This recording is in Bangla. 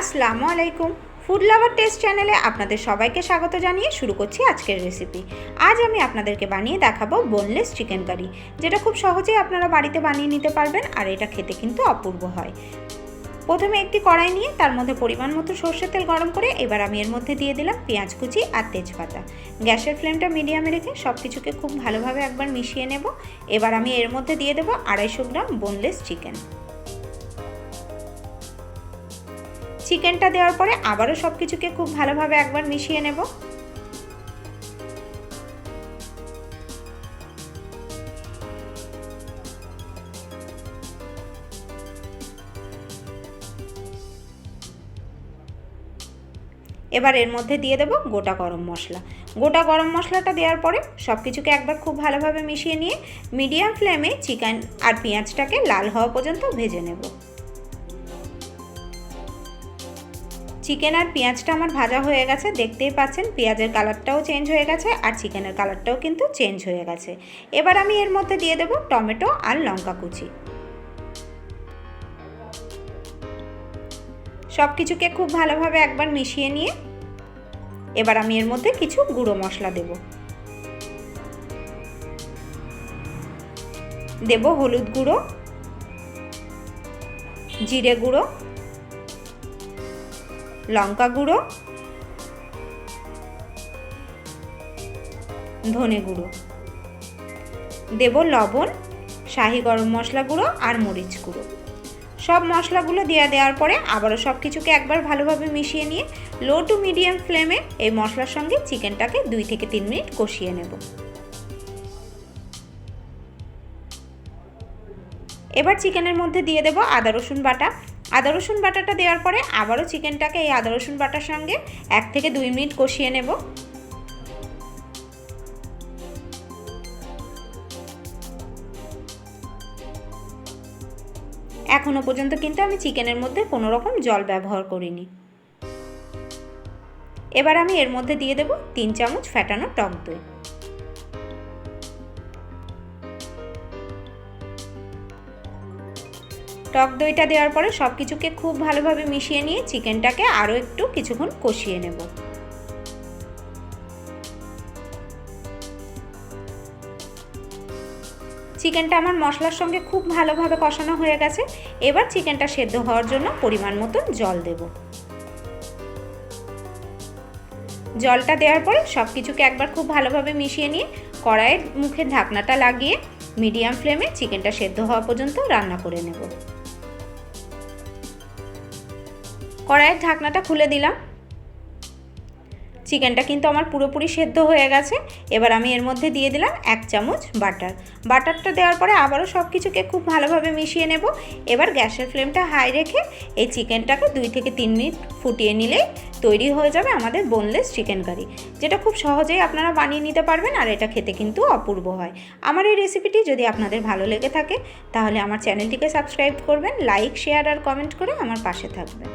আসসালামু আলাইকুম। ফুড লাভার টেস্ট চ্যানেলে আপনাদের সবাইকে স্বাগত জানিয়ে শুরু করছি আজকের রেসিপি আজ আমি আপনাদেরকে বানিয়ে দেখাবো বোনলেস চিকেন কারি যেটা খুব সহজেই আপনারা বাড়িতে বানিয়ে নিতে পারবেন আর এটা খেতে কিন্তু অপূর্ব হয়। প্রথমে একটি কড়াই নিয়ে তার মধ্যে পরিমাণ মতো সর্ষের তেল গরম করে এবার আমি এর মধ্যে দিয়ে দিলাম পেঁয়াজ কুচি আর তেজপাতা। গ্যাসের ফ্লেমটা মিডিয়ামে রেখে সব কিছুকে খুব ভালোভাবে একবার মিশিয়ে নেব। এবার আমি এর মধ্যে দিয়ে দেবো আড়াইশো গ্রাম বোনলেস চিকেন চিকেনটা দেওয়ার পরে আবারও সব কিছুকে খুব ভালোভাবে একবার মিশিয়ে নেব। এবার এর মধ্যে দিয়ে দেব গোটা গরম মশলা। গোটা গরম মশলাটা দেওয়ার পরে সব কিছুকে একবার খুব ভালোভাবে মিশিয়ে নিয়ে মিডিয়াম ফ্লেমে চিকেন আর পেঁয়াজটাকে লাল হওয়া পর্যন্ত ভেজে নেব। চিকেন আর পেঁয়াজটা আমার ভাজা হয়ে গেছে, দেখতেই পাচ্ছেন পেঁয়াজের কালারটাও চেঞ্জ হয়ে গেছে আর চিকেনের কালারটাও কিন্তু চেঞ্জ হয়ে গেছে। এবার আমি এর মধ্যে দিয়ে দেব টমেটো আর লঙ্কা কুচি। সব কিছুকে খুব ভালোভাবে একবার মিশিয়ে নিয়ে এবার আমি এর মধ্যে কিছু গুঁড়ো মশলা দেব। দেব হলুদ গুঁড়ো, জিরে গুঁড়ো লঙ্কা গুঁড়ো, ধনে গুঁড়ো। দেব লবণ, শাহি গরম মশলা গুঁড়ো আর মরিচ গুঁড়ো। সব মশলাগুলো দেওয়া দেওয়ার পরে আবারও সব কিছুকে একবার ভালোভাবে মিশিয়ে নিয়ে লো টু মিডিয়াম ফ্লেমে এই মশলার সঙ্গে চিকেনটাকে দুই থেকে তিন মিনিট কষিয়ে নেব। এবার চিকেনের মধ্যে দিয়ে দেব আদা রসুন বাটা। আদা, রসুন বাটাটা দেওয়ার পরে আবারও চিকেনটাকে এই আদা, রসুন বাটার সঙ্গে এক থেকে দুই মিনিট কষিয়ে নেব। এখনও পর্যন্ত কিন্তু আমি চিকেনের মধ্যে কোনো রকম জল ব্যবহার করিনি। এবার আমি এর মধ্যে দিয়ে দেব তিন চামচ ফ্যাটানো টক দই। টক দইটা দেওয়ার পরে সব কিছুকে খুব ভালোভাবে মিশিয়ে নিয়ে চিকেনটাকে আরও একটু কিছুক্ষণ কষিয়ে নেব। চিকেনটা আমার মশলার সঙ্গে খুব ভালোভাবে কষানো হয়ে গেছে। এবার চিকেনটা সেদ্ধ হওয়ার জন্য পরিমাণ মতো জল দেব। জলটা দেওয়ার পরে সব কিছুকে একবার খুব ভালোভাবে মিশিয়ে নিয়ে কড়াইয়ের মুখে ঢাকনাটা লাগিয়ে মিডিয়াম ফ্লেমে চিকেনটা সেদ্ধ হওয়া পর্যন্ত রান্না করে নেব। কড়াইয়ের ঢাকনাটা খুলে দিলাম। চিকেনটা কিন্তু আমার পুরোপুরি সেদ্ধ হয়ে গেছে। এবার আমি এর মধ্যে দিয়ে দিলাম এক চামচ বাটার। বাটারটা দেওয়ার পরে আবারও সব কিছুকে খুব ভালোভাবে মিশিয়ে নেব। এবার গ্যাসের ফ্লেমটা হাই রেখে এই চিকেনটাকে দুই থেকে তিন মিনিট ফুটিয়ে নিলেই তৈরি হয়ে যাবে আমাদের বোনলেস চিকেন কারি যেটা খুব সহজেই আপনারা বানিয়ে নিতে পারবেন আর এটা খেতে কিন্তু অপূর্ব হয়। আমার এই রেসিপিটি যদি আপনাদের ভালো লেগে থাকে, তাহলে আমার চ্যানেলটিকে সাবস্ক্রাইব করবেন লাইক শেয়ার আর কমেন্ট করে আমার পাশে থাকবেন।